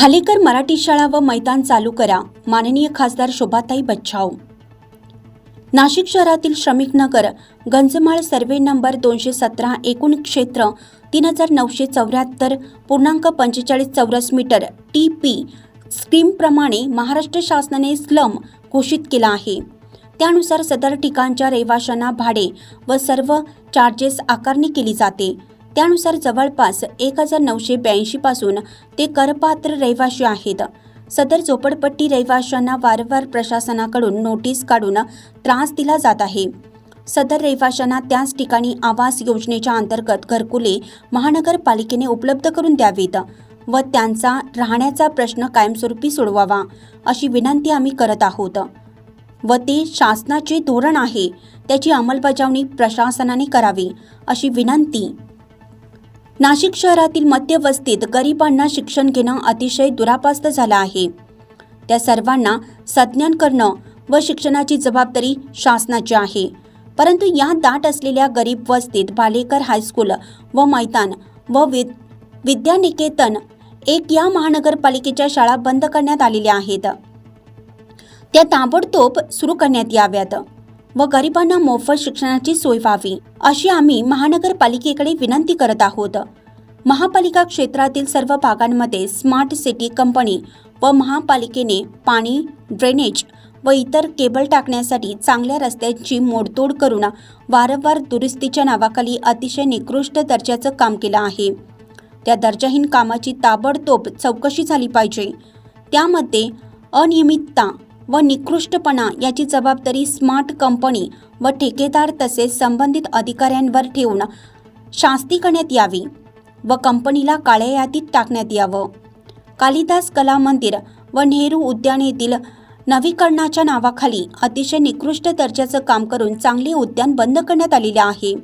भालेकर मराठी शाळा व मैदान चालू करा. माननीय खासदार शोभाताई बच्छाव. नाशिक शहरातील श्रमिक नगर गंजमाळ सर्वे नंबर दोनशे सतरा एकूण क्षेत्र तीन हजार नऊशे चौऱ्याहत्तर पूर्णांक पंचेचाळीस चौरस मीटर टी पी स्कीमप्रमाणे महाराष्ट्र शासनाने स्लम घोषित केला आहे. त्यानुसार सदर ठिकाणच्या रहिवाशांना भाडे व सर्व चार्जेस आकारणी केली जाते. त्यानुसार जवळपास एक हजार नऊशे ब्याऐंशीपासून ते करपात्र रहिवाशी आहेत. सदर झोपडपट्टी रहिवाशांना वारंवार प्रशासनाकडून नोटीस काढून त्रास दिला जात आहे. सदर रहिवाशांना त्याच ठिकाणी आवास योजनेच्या अंतर्गत घरकुले महानगरपालिकेने उपलब्ध करून द्यावीत व त्यांचा राहण्याचा प्रश्न कायमस्वरूपी सोडवावा अशी विनंती आम्ही करत आहोत. व ते शासनाचे धोरण आहे त्याची अंमलबजावणी प्रशासनाने करावी अशी विनंती नाशिक शहरातील मध्यवस्तीत गरिबांना शिक्षण घेणं अतिशय दुरापास्त झालं आहे. त्या सर्वांना सज्ञान करणं व शिक्षणाची जबाबदारी शासनाची आहे. परंतु या दाट असलेल्या गरीब वस्तीत भालेकर हायस्कूल व मैदान व विद विद्यानिकेतन एक या महानगरपालिकेच्या शाळा बंद करण्यात आलेल्या आहेत. त्या ताबडतोब सुरू करण्यात याव्यात. व गरिबांना मोफत शिक्षणाची सोय व्हावी अशी आम्ही महानगरपालिकेकडे विनंती करत आहोत. महापालिका क्षेत्रातील सर्व भागांमध्ये स्मार्ट सिटी कंपनी व महापालिकेने पाणी ड्रेनेज व इतर केबल टाकण्यासाठी चांगल्या रस्त्यांची मोडतोड करून वारंवार दुरुस्तीच्या नावाखाली अतिशय निकृष्ट दर्जाचं काम केलं आहे. त्या दर्जाहीन कामाची ताबडतोब चौकशी झाली पाहिजे. त्यामध्ये अनियमितता व निकृष्टपणा याची जबाबदारी स्मार्ट कंपनी व ठेकेदार तसेच संबंधित अधिकाऱ्यांवर ठेवून शास्ती करण्यात यावी व कंपनीला काळ्या यादीत टाकण्यात यावं. कालिदास कला मंदिर व नेहरू उद्यान येथील नवीकरणाच्या नावाखाली अतिशय निकृष्ट दर्जाचं काम करून चांगले उद्यान बंद करण्यात आलेले आहे.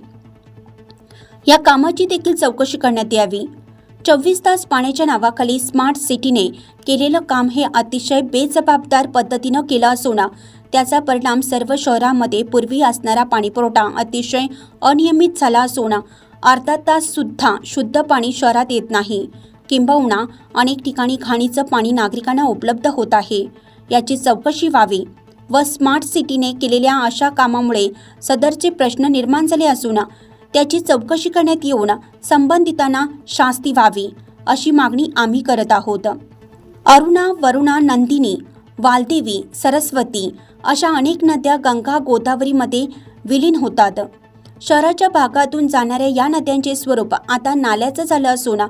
या कामाची देखील चौकशी करण्यात यावी. चोवीस तास पाण्याच्या नावाखाली स्मार्ट सिटीने केलेलं काम हे अतिशय बेजबाबदार पद्धतीनं केलं असून त्याचा परिणाम सर्व शहरामध्ये पूर्वी असणारा पाणीपुरवठा अतिशय अनियमित झाला असून अर्धा तास सुद्धा शुद्ध पाणी शहरात येत नाही. किंबहुना अनेक ठिकाणी घाणीचं पाणी नागरिकांना उपलब्ध होत आहे. याची चौकशी व्हावी व स्मार्ट सिटीने केलेल्या अशा कामामुळे सदरचे प्रश्न निर्माण झाले असून त्याची चौकशी करण्यात येऊन संबंधितांना शास्ती व्हावी अशी मागणी आम्ही करत आहोत. अरुणा वरुणा नंदिनी वालदेवी सरस्वती अशा अनेक नद्या गंगा गोदावरीमध्ये विलीन होतात. शहराच्या भागातून जाणाऱ्या या नद्यांचे स्वरूप आता नाल्याचं झालं असून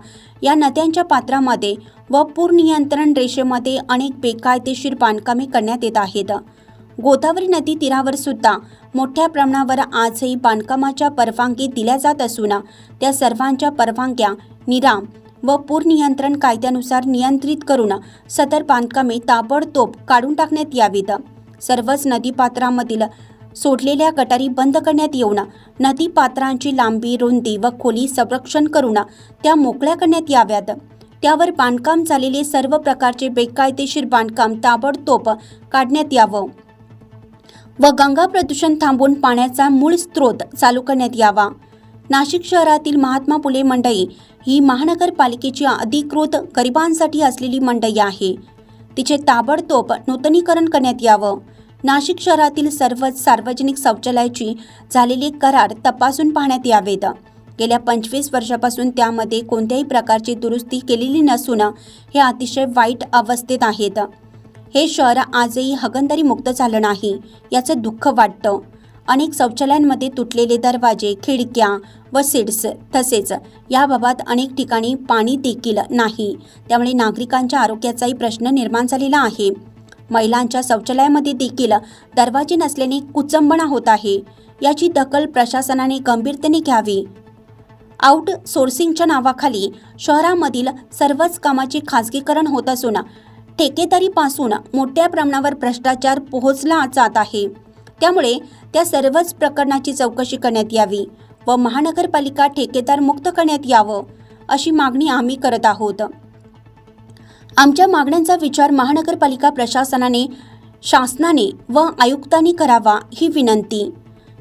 या नद्यांच्या पात्रामध्ये व पूर नियंत्रण रेषेमध्ये अनेक बेकायदेशीर बांधकामे करण्यात येत आहेत. गोदावरी नदी तीरावर सुद्धा मोठ्या प्रमाणावर आजही बांधकामाच्या परवानगी दिल्या जात असून त्या सर्वांच्या परवानग्या निराम व पूर नियंत्रण कायद्यानुसार नियंत्रित करून सदर बांधकामे ताबडतोब काढून टाकण्यात यावीत. सर्वच नदीपात्रामधील सोडलेल्या गटारी बंद करण्यात येऊन नदीपात्रांची लांबी रुंदी व खोली संरक्षण करून त्या मोकळ्या करण्यात याव्यात. त्यावर बांधकाम झालेले सर्व प्रकारचे बेकायदेशीर बांधकाम ताबडतोब काढण्यात यावं. व गंगा प्रदूषण थांबवून पाण्याचा मूळ स्रोत चालू करण्यात यावा. नाशिक शहरातील महात्मा फुले मंडई ही महानगरपालिकेची अधिकृत गरिबांसाठी असलेली मंडई आहे. तिचे ताबडतोब नूतनीकरण करण्यात यावं. नाशिक शहरातील सर्वच सार्वजनिक शौचालयाची झालेले करार तपासून पाहण्यात यावेत. गेल्या पंचवीस वर्षापासून त्यामध्ये कोणत्याही प्रकारची दुरुस्ती केलेली नसून हे अतिशय वाईट अवस्थेत आहेत. हे शहर आजही हगंदारी मुक्त झालं नाही याचं दुःख वाटतं. अनेक शौचालयांमध्ये तुटलेले दरवाजे खिडक्या व सीट्स तसेच याबाबत अनेक ठिकाणी पाणी देखील नाही. त्यामुळे नागरिकांच्या आरोग्याचाही प्रश्न निर्माण झालेला आहे. महिलांच्या शौचालयामध्ये देखील दरवाजे नसल्याने कुचंबणा होत आहे. याची दखल प्रशासनाने गंभीरतेने घ्यावी. आउटसोर्सिंगच्या नावाखाली शहरामधील सर्वच कामाचे खाजगीकरण होत असून ठेकेदारीपासून मोठ्या प्रमाणावर भ्रष्टाचार पोहोचला जात आहे. त्यामुळे त्या सर्वच प्रकरणाची चौकशी करण्यात यावी व महानगरपालिका ठेकेदार मुक्त करण्यात यावं अशी मागणी आम्ही करत आहोत. आमच्या मागण्यांचा विचार महानगरपालिका प्रशासनाने शासनाने व आयुक्तांनी करावा ही विनंती.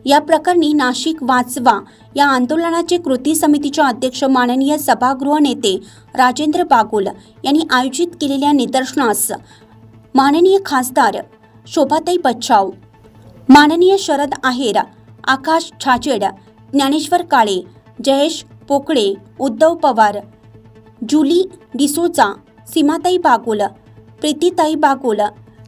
या प्रकरणी नाशिक वाचवा या आंदोलनाचे कृती समितीचे अध्यक्ष माननीय सभागृह नेते राजेंद्र बागुल यांनी आयोजित केलेल्या निदर्शनास माननीय खासदार शोभाताई बच्चाव माननीय शरद आहेर आकाश छाजेड ज्ञानेश्वर काळे जयेश पोकळे उद्धव पवार जुली डिसोजा सीमाताई बागुल प्रीतीताई बागुल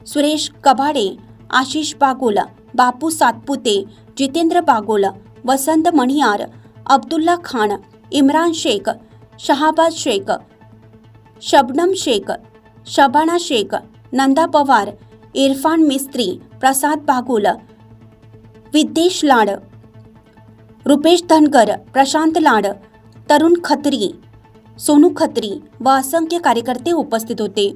सुरेश कभाडे आशिष बागुल बापू सातपुते जितेंद्र बागुल वसंत मणियार अब्दुल्ला खान इम्रान शेख शहाबाज शेख शबनम शेख शबाना शेख नंदा पवार इरफान मिस्त्री प्रसाद बागुल विद्देश लाड रुपेश धनकर प्रशांत लाड तरुण खत्री सोनू खत्री व असंख्य कार्यकर्ते उपस्थित होते.